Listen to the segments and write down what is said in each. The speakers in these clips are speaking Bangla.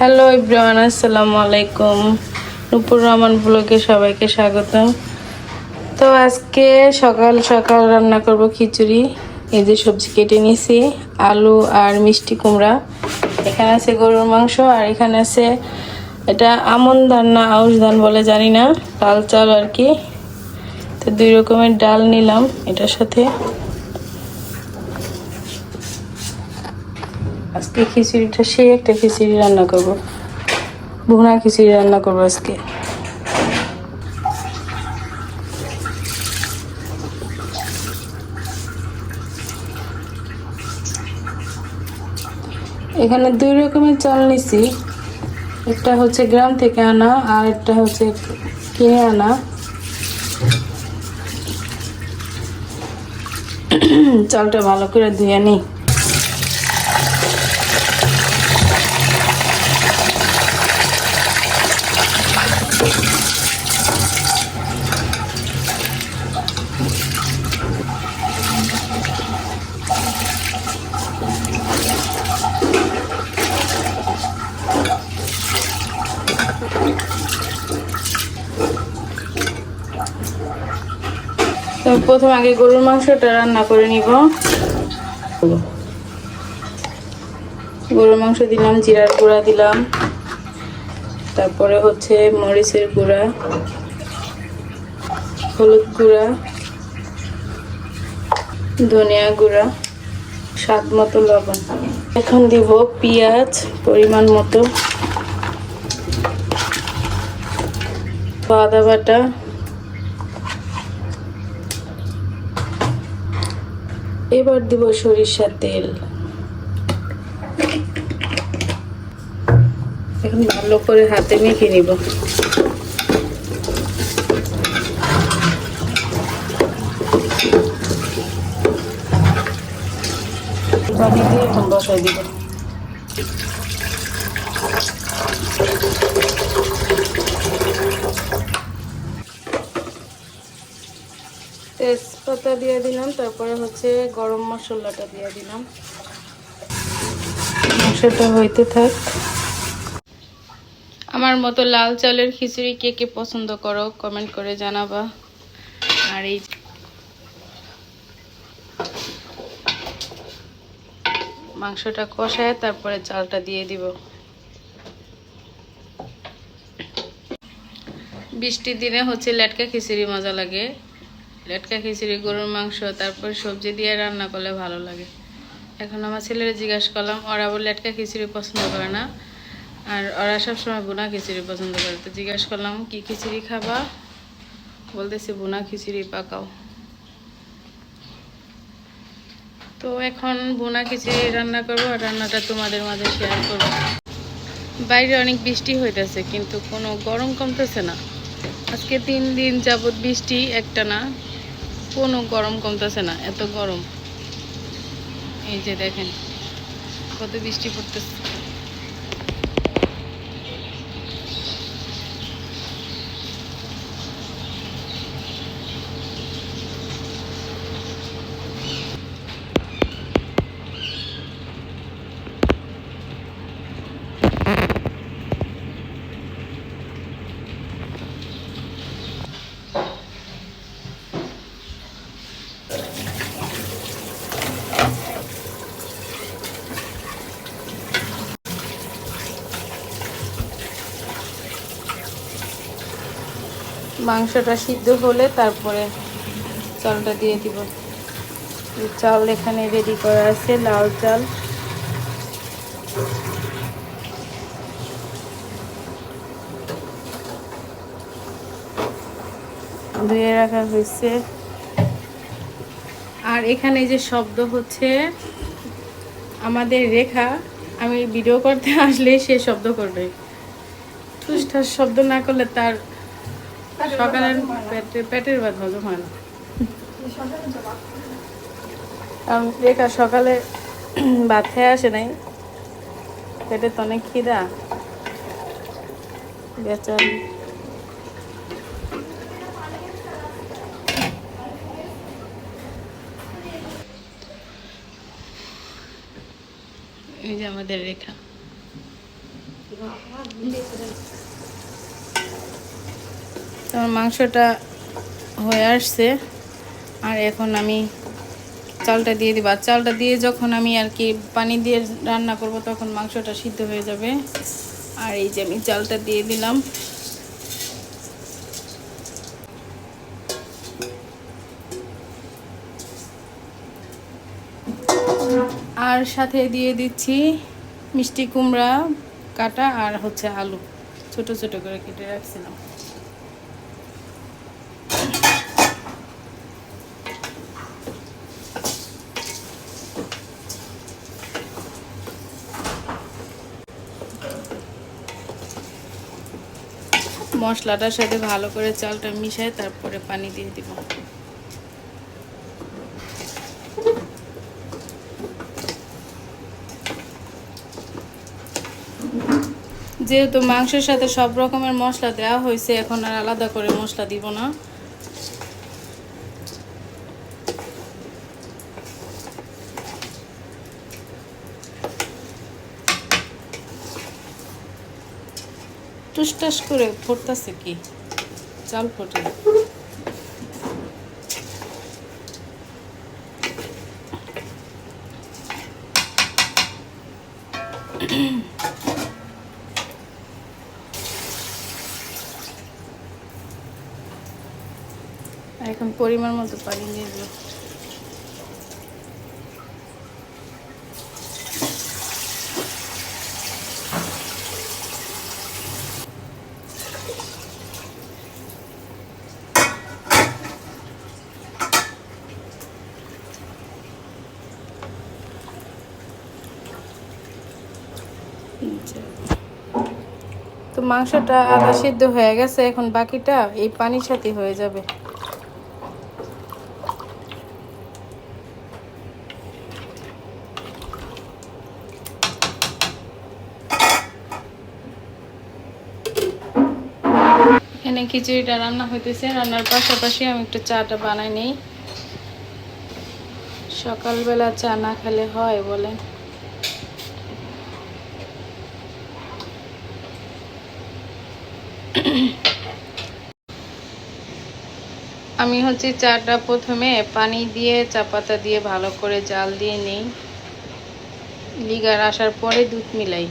হ্যালো ইব্রাহান আসসালামু আলাইকুম নুপুর রহমান ব্লগে সবাইকে স্বাগতম তো আজকে সকাল সকাল রান্না করব খিচুড়ি। এই যে সবজি কেটে নিয়েছি, আলু আর মিষ্টি কুমড়া। এখানে আছে গরুর মাংস আর এখানে আছে এটা আমন ধান না আউশ ধান বলে জানি না ডাল চাল আর কি। তো দুই রকমের ডাল নিলাম এটার সাথে। আজকে খিচুড়িটা, সেই একটা খিচুড়ি রান্না করব। ভুনা খিচুড়ি রান্না করব আজকে। এখানে দুই রকমের চাল নিছি। একটা হচ্ছে গ্রাম থেকে আনা, আর একটা হচ্ছে কিনে আনা। চালটা ভালো করে ধুয়ে নিই প্রথম আগে গরুর মাংসটা রান্না করে নিব। গরুর মাংস দিলাম জিরার গুঁড়া দিলাম। তারপরে হচ্ছে মরিচের গুঁড়া, হলুদ গুঁড়া, ধনিয়া গুঁড়া, স্বাদ মতো লবণ। এখন দিব পেঁয়াজ পরিমাণ মতো, আদা বাটা, এবার দিব সরিষার তেল। এখন ভালো করে হাতে মেখে নিব। পানি দিয়ে এখন বসাই তেজপাতা দিয়ে দিলাম, তারপরে হচ্ছে গরম মশলাটা দিয়ে দিলাম। মশলাটা হইতে থাক। আমার মতো লাল চালের খিচুড়ি কে কে পছন্দ করো কমেন্ট করে জানাবা। আর এই মাংসটা কষায় তারপরে চালটা দিয়ে দিব। বৃষ্টির দিনে হচ্ছে লেটকা খিচুড়ি মজা লাগে। লেটকা খিচুড়ি, গরুর মাংস, তারপর সবজি দিয়ে রান্না করলে ভালো লাগে। এখন আমার ছেলেরা জিজ্ঞাসা করলাম, ওরা আবার লেটকা খিচুড়ি পছন্দ করে না? আর ওরা সবসময় বোনা খিচুড়ি পছন্দ করে। তো জিজ্ঞাসা করলাম, কি খিচুড়ি খাবা? বলতেছে, বোনা খিচুড়ি পাকাও। তো এখন বোনা খিচুড়ি রান্না করব আর রান্নাটা তোমাদের মাঝে শেয়ার করব। বাইরে অনেক বৃষ্টি হইতেছে, কিন্তু কোনো গরম কমতেছে না। আজকে তিন দিন যাবৎ বৃষ্টি একটা না, কোনো গরম কমতেছে না, এত গরম। এই যে দেখেন, কত বৃষ্টি পড়তেছে। মাংসটা সিদ্ধ হলে তারপরে চালটা দিয়ে দিব। চাল এখানে রেডি করা আছে, লাল চাল। ধুয়ে রাখা হয়েছে। আর এখানে যে শব্দ হচ্ছে, আমাদের রেখা, আমি ভিডিও করতে আসলে সে শব্দ করবে। ঠুসঠাস শব্দ না করলে তার সকালের পেটে, পেটের ভাত হজম হয় না। রেখা সকালে ভাত খেয়ে আসে নাই, পেটে তো অনেক খিদা। বেচার এই যে আমাদের রেখা। তোমার মাংসটা হয়ে আসছে। আর এখন আমি চালটা দিয়ে দিব। আর চালটা দিয়ে যখন আমি আর কি পানি দিয়ে রান্না করব, তখন মাংসটা সিদ্ধ হয়ে যাবে। আর এই যে আমি চালটা দিয়ে দিলাম। আর সাথে দিয়ে দিচ্ছি মিষ্টি কুমড়া কাটা আর হচ্ছে আলু। ছোট ছোট করে কেটে রাখছিলাম। মশলাটার সাথে ভালো করে চালটা মিশাই তারপরে পানি দিয়ে দিব। যেহেতু মাংসের সাথে সব রকমের মশলা দেওয়া হয়েছে, এখন আর আলাদা করে মশলা দিব না। টুসটাস করে ফুটতেছে কি? চাল ফোটে। এখন পরিমাণ মতো পানি দিয়ে দেবো তো মাংসটা আধা সিদ্ধ হয়ে গেছে, এখন বাকিটা এই পানির সাথে হয়ে যাবে। এখানে খিচুড়িটা রান্না হইতেছে, রান্নার পাশাপাশি আমি একটু চাটা বানাই নেই। সকালবেলা চা না খেলে হয় বলেন। আমি হচ্ছে চাটা প্রথমে পানি দিয়ে, চা পাতা দিয়ে ভালো করে জাল দিয়ে নিই। লিগার আসার পরে দুধ মিলাই।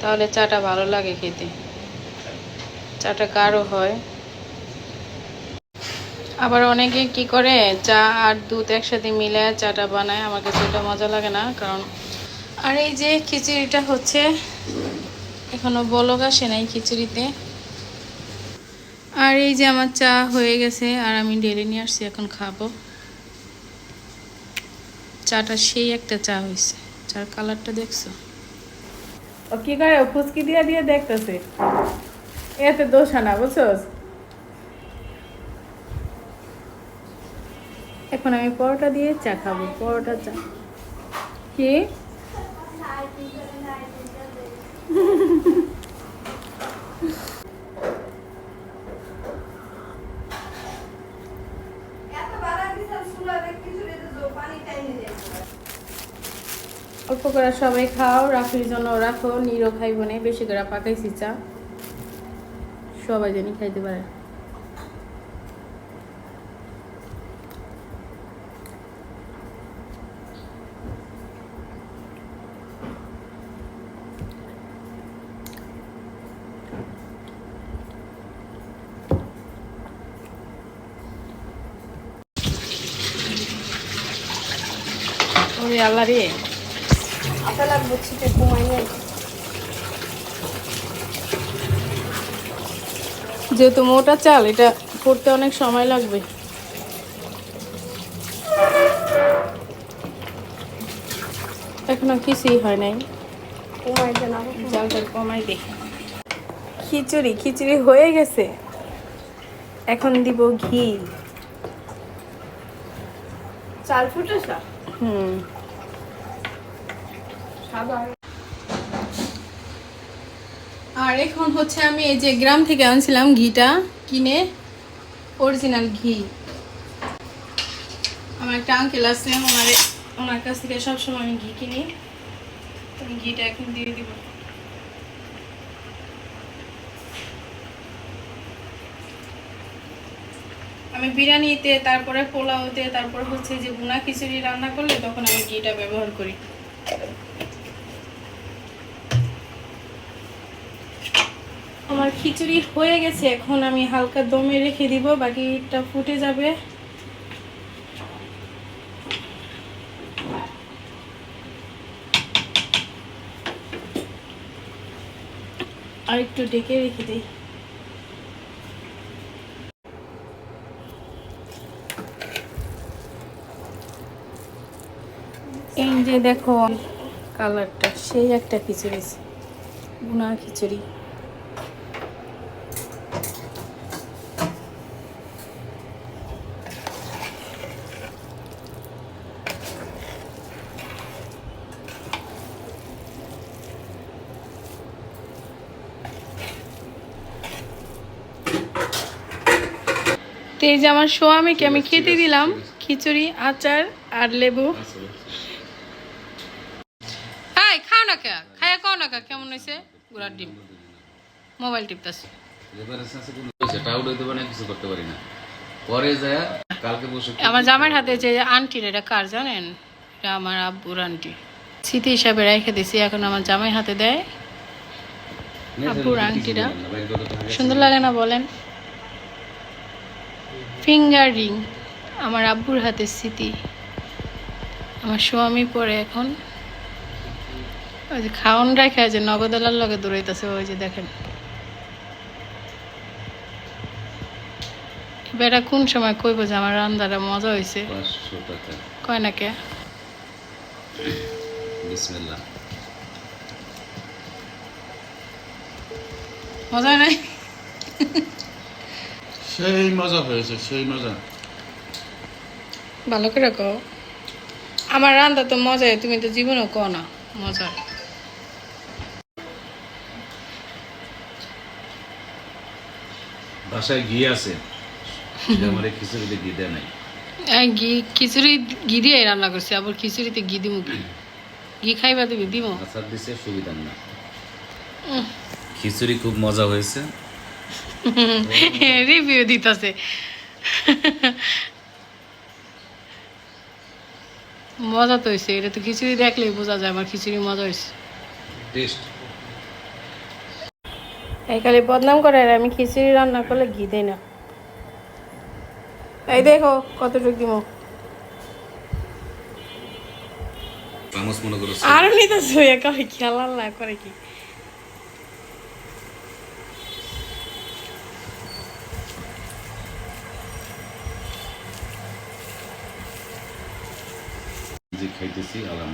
তাহলে চাটা ভালো লাগে খেতে। চাটা গাঢ় হয়। আবার অনেকে কি করে, চা আর দুধ একসাথে মিলে চাটা বানায়। আমার কাছে এটা মজা লাগে না, কারণ আর এই যে খিচুড়িটা হচ্ছে, এখনও বলক আসে নাই খিচুড়িতে। আর এই যে আমার চা হয়ে গেছে, আর আমি ডেলি নিয়ে আসছি, এখন খাব। চাটা সেই একটা চা হয়েছে চার কালারটা দেখছ? ও কি করে ফুচকি দিয়ে দিয়ে দেখতেছে? এতে দোষ না, বুঝছোস? এখন আমি পরোটা দিয়ে চা খাব, পরোটা চা। কি? অল্প করে সবাই খাও রাখির জন্য রাখো নিরো খাইব না, বেশি করে পাকাইছি চা। সবাই জানি খাইতে পারে। আল্লাহ রে। আটা লাগবে ছিটে কমাই যেহেতু মোটা চাল এটা করতে অনেক সময় লাগবে। এখনও কিছুই হয় নাই। কমাই দেন জালটা কমাই দেখি খিচুড়ি খিচুড়ি হয়ে গেছে। এখন দিব ঘি। চাল ফুটেছ? হুম। আর এখন হচ্ছে আমি এই যে গ্রাম থেকে আনছিলাম ঘিটা কিনে অরিজিনাল ঘি। আমার একটা আঙ্কেল আছে, ওনার ওনার কাছ থেকে সবসময় আমি ঘি কিনি। ঘিটা এখন দিয়ে দিব। আমি বিরিয়ানিতে তারপরে পোলাওতে তারপর হচ্ছে যে বুনা খিচুড়ি রান্না করলে তখন আমি ঘিটা ব্যবহার করি। আমার খিচুড়ি হয়ে গেছে, এখন আমি হালকা দমে রেখে দিব, বাকিটা ফুটে যাবে। আর একটু ডেকে রেখে দিই। যে দেখো, কালারটা, সেই একটা খিচুড়ি বুনা খিচুড়ি। তো এই যে আমার স্বামীকে আমি খেতে দিলাম। খিচুড়ি আচার আর লেবু। হাই খাও না কে? খাইয়া খাও না কে? কেমন হয়েছে গুড়ার ডিম। মোবাইল টিপতাছে। আমার জামাইয়ের হাতে যে আন্টির এটা কার জানেন? এটা আমার আব্বুর আন্টি। স্মৃতি হিসাবে রেখে দিছি এখন আমার জামাই হাতে দেয়। আব্বুর আংটিটা। সুন্দর লাগে না বলেন? ফিঙ্গার রিং আমার আব্বুর হাতে স্মৃতি। আমার স্বামী পরে এখন। ওই যে খাওয়ান রেখে যে নগদালার লগে দৌড়াইতেছে ওই যে দেখেন। বেটা কোন সময় কইব যে আমার রান্নাটা মজা হয়েছে কয় না কে? মজা নাই? সেই মজা হয়েছে সেই মজা। ভালো করে কও। আমার রান্না তো মজাই তুমি তো জীবনেও কও না মজা। বাসায় ঘি আছে আমার খিচুড়িতে ঘি দেয় নাই। এই ঘি খিচুড়ি ঘি দিয়ে রান্না করছি আবার খিচুড়িতে ঘি দিমু কি? ঘি খাইবা তুমি দিমু? আচার দিছে সুবিধা না। খিচুড়ি খুব মজা হয়েছে রিভিউ দিতেছে। মজা তো হয়েছে এটা তো খিচুড়ি দেখলেই বোঝা যায় আমার খিচুড়ি মজা হয়েছে টেস্ট এই খালি বদনাম করে আর আমি খিচুড়ি রান্না করলে ঘি দেই না। এই দেখো কতটুকু দিব আর নিতেছে একা খেলা না করে কি। Şey alan